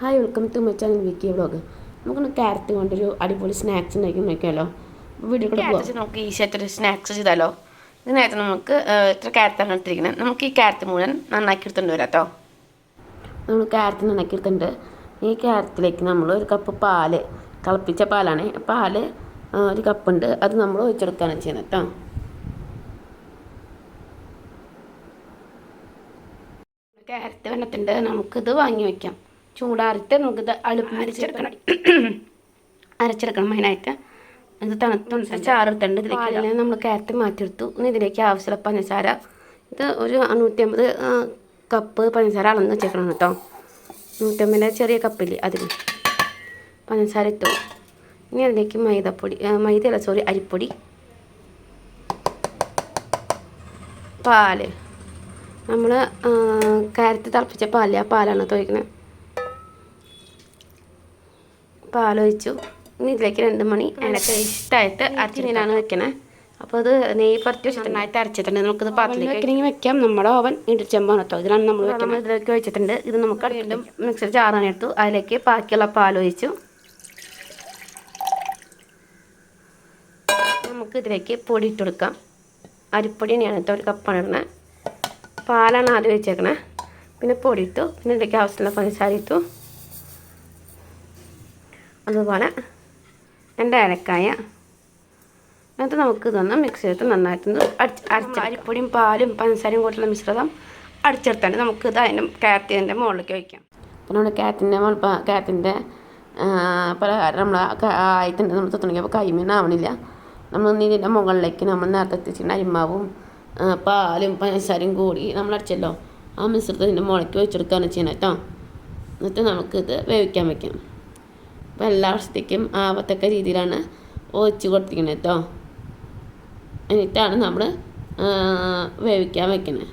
Hi welcome to my channel Vicky vlog നമുക്കൊന്ന് carrot കൊണ്ടൊരു അടിപൊളി സ്നാക്സ് ഉണ്ടാക്കി നോക്കിയാലോ? വീട്ടിൽ കൂടെ നമുക്ക് ഈസി ആയിട്ടൊരു സ്നാക്സ് ചെയ്താലോ? ഇതിനകത്ത് നമുക്ക് ഇത്ര ക്യാരറ്റാണ് ഇട്ടിരിക്കുന്നത് നമുക്ക് ഈ ക്യാരറ്റ് മുഴുവൻ നന്നാക്കി എടുത്തുകൊണ്ട് വരാം കേട്ടോ നമ്മൾ ക്യാരറ്റ് നന്നാക്കി എടുത്തിട്ടുണ്ട്. ഈ ക്യാരറ്റിലേക്ക് നമ്മൾ ഒരു കപ്പ് പാൽ തിളപ്പിച്ച പാലാണ്. പാൽ ഒരു കപ്പുണ്ട് അത് നമ്മൾ ഒഴിച്ചെടുക്കുകയാണ് ചെയ്യുന്നത് കേട്ടോ ക്യാരറ്റ് വന്നിട്ടുണ്ട്. നമുക്കിത് വാങ്ങി വയ്ക്കാം ചൂടാറിയിട്ട് നമുക്കിത് അടുപ്പ് അരച്ചെടുക്കണം മെയിനായിട്ട്. ഇത് തണുത്ത ചാറെടുത്തുണ്ട് ഇതിലേക്ക് നമ്മൾ ക്യാരറ്റ് മാറ്റിയെടുത്തു. ഇനി ഇതിലേക്ക് ആവശ്യമുള്ള പഞ്ചസാര. ഇത് ഒരു നൂറ്റി അമ്പത് കപ്പ് പഞ്ചസാര അളന്ന് വെച്ചേക്കണം കേട്ടോ. നൂറ്റമ്പതിന്റെ ചെറിയ കപ്പില്ലേ അതിൽ പഞ്ചസാര ഇട്ടു. ഇനി അതിലേക്ക് മൈദപ്പൊടി മൈദ മൈദയല്ല സോറി അരിപ്പൊടി. പാൽ. നമ്മൾ കാരറ്റ് തിളപ്പിച്ച പാൽ ആ പാലാണ് തോയ്ക്കുന്നത് ആലോചിച്ചു. ഇനി ഇതിലേക്ക് രണ്ട് മണി അതിനൊക്കെ ഇഷ്ടമായിട്ട് അരച്ചിനാണ് വെക്കണേ. അപ്പോൾ അത് നെയ്യ് പറ്റി നന്നായിട്ട് അരച്ചിട്ടുണ്ട്. നമുക്കിത് പാത്രത്തിലേക്ക് വെക്കണമെങ്കിൽ വെക്കാം. നമ്മുടെ ഓവൻ ഇടിച്ചെമ്പാണ് കേട്ടോ. ഇതിലാണ് നമ്മൾ വെക്കുന്നത് ഇതിലേക്ക് വെച്ചിട്ടുണ്ട്. ഇത് നമുക്ക് വീണ്ടും മിക്സർ ചാറാൻ എടുത്തു അതിലേക്ക് ബാക്കിയുള്ള പാൽ ഒഴിച്ചു നമുക്ക് ഇതിലേക്ക് പൊടി ഇട്ട് കൊടുക്കാം. അരിപ്പൊടി തന്നെയാണ് ഒരു കപ്പാണ് ഇടുന്നത് പാലാണ് ആദ്യം വെച്ചേക്കണേ. പിന്നെ പൊടി ഇട്ടു. പിന്നെ ഇതിലേക്ക് ആവശ്യമുള്ള പഞ്ചസാര ഇട്ടു. അതുപോലെ രണ്ട് ഏലക്കായ എന്നിട്ട് നമുക്ക് ഇതൊന്ന് മിക്സ് ചെയ്തിട്ട് നന്നായിട്ടൊന്ന് അടിച്ച് അരച്ച് അരിപ്പൊടിയും പാലും പഞ്ചസാരയും കൂട്ടുള്ള മിശ്രിതം അടിച്ചെടുത്താണ്ട് നമുക്ക് ഇത് അതിന്റെ കാറ്റിന്റെ മുകളിലേക്ക് വയ്ക്കാം അപ്പോൾ നമ്മുടെ കാറ്റിന്റെ മുകൾ കാറ്റിന്റെ പലഹാരം നമ്മൾ ആയിട്ടുണ്ട്. നമ്മൾ തുടങ്ങിയപ്പോൾ കൈമീനാവണില്ല നമ്മൾ ഇതിന്റെ മുകളിലേക്ക് നമ്മൾ നേരത്തെ എത്തിച്ചിട്ടുണ്ട് അരിമാവും പാലും പഞ്ചസാരയും കൂടി നമ്മൾ അടിച്ചല്ലോ. ആ മിശ്രിതത്തിന്റെ മുളയ്ക്ക് വെച്ചെടുക്കുകയാണ് ചെയ്യണം കേട്ടോ. എന്നിട്ട് നമുക്കിത് വേവിക്കാൻ വെക്കാം. അപ്പോൾ എല്ലാ വർഷത്തേക്കും ആവത്തക്ക രീതിയിലാണ് ഒഴിച്ച് കൊടുത്തിരിക്കുന്നത് കേട്ടോ എന്നിട്ടാണ് നമ്മൾ വേവിക്കാൻ വെക്കുന്നത്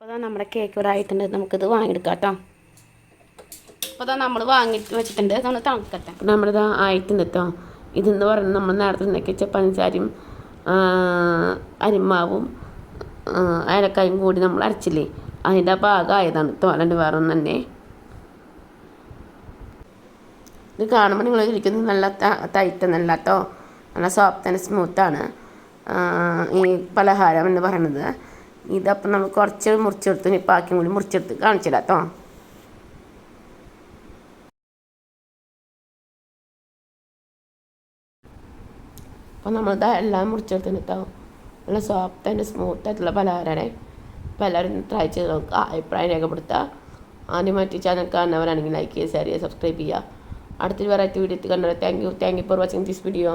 അപ്പോൾ നമ്മുടെ കേക്ക് ഇവിടെ ആയിട്ടുണ്ട്. നമുക്കിത് വാങ്ങിയെടുക്കാം കേട്ടോ അപ്പോൾ അതാ നമ്മൾ വാങ്ങി വെച്ചിട്ടുണ്ട്. നമ്മൾ തണുക്കട്ടെ. നമ്മളിത് ആയിട്ടുണ്ട് കേട്ടോ ഇതെന്ന് പറയുന്നത് നമ്മൾ നേരത്തെ നിന്നൊക്കെ വെച്ച പഞ്ചസാരയും അരിമാവും ഏലക്കായും കൂടി നമ്മൾ അരച്ചില്ലേ? അതിന്റെ ഭാഗമായതാണ്. അല്ലാണ്ട് വേറെ ഒന്നും തന്നെ. ഇത് കാണുമ്പോൾ നിങ്ങൾ ഇരിക്കുന്നത് നല്ല ടൈറ്റ് നല്ല കേട്ടോ നല്ല സോഫ്റ്റ് ആൻഡ് സ്മൂത്താണ് ഈ പലഹാരം എന്ന് പറയുന്നത് ഇതപ്പം നമ്മൾ കുറച്ച് മുറിച്ചെടുത്ത് ഇനി ബാക്കിയും കൂടി മുറിച്ചെടുത്ത് കാണിച്ചില്ല കേട്ടോ നമ്മളിതാ എല്ലാം മുറിച്ചെടുത്തിന് കേട്ടോ നല്ല സോഫ്റ്റ് ആൻഡ് സ്മൂത്ത് ആയിട്ടുള്ള പലഹാരമാണ് അപ്പോൾ എല്ലാവരും ട്രൈ ചെയ്ത് നോക്കുക അഭിപ്രായം രേഖപ്പെടുത്തുക. ആദ്യമായിട്ട് ചാനൽ കാണുന്നവരാണെങ്കിൽ ലൈക്ക് ചെയ്യുക ഷെയർ ചെയ്യുക സബ്സ്ക്രൈബ് ചെയ്യുക. അടുത്തൊരു വെറൈറ്റി വീഡിയോ കണ്ടത് thank you thank you for watching this video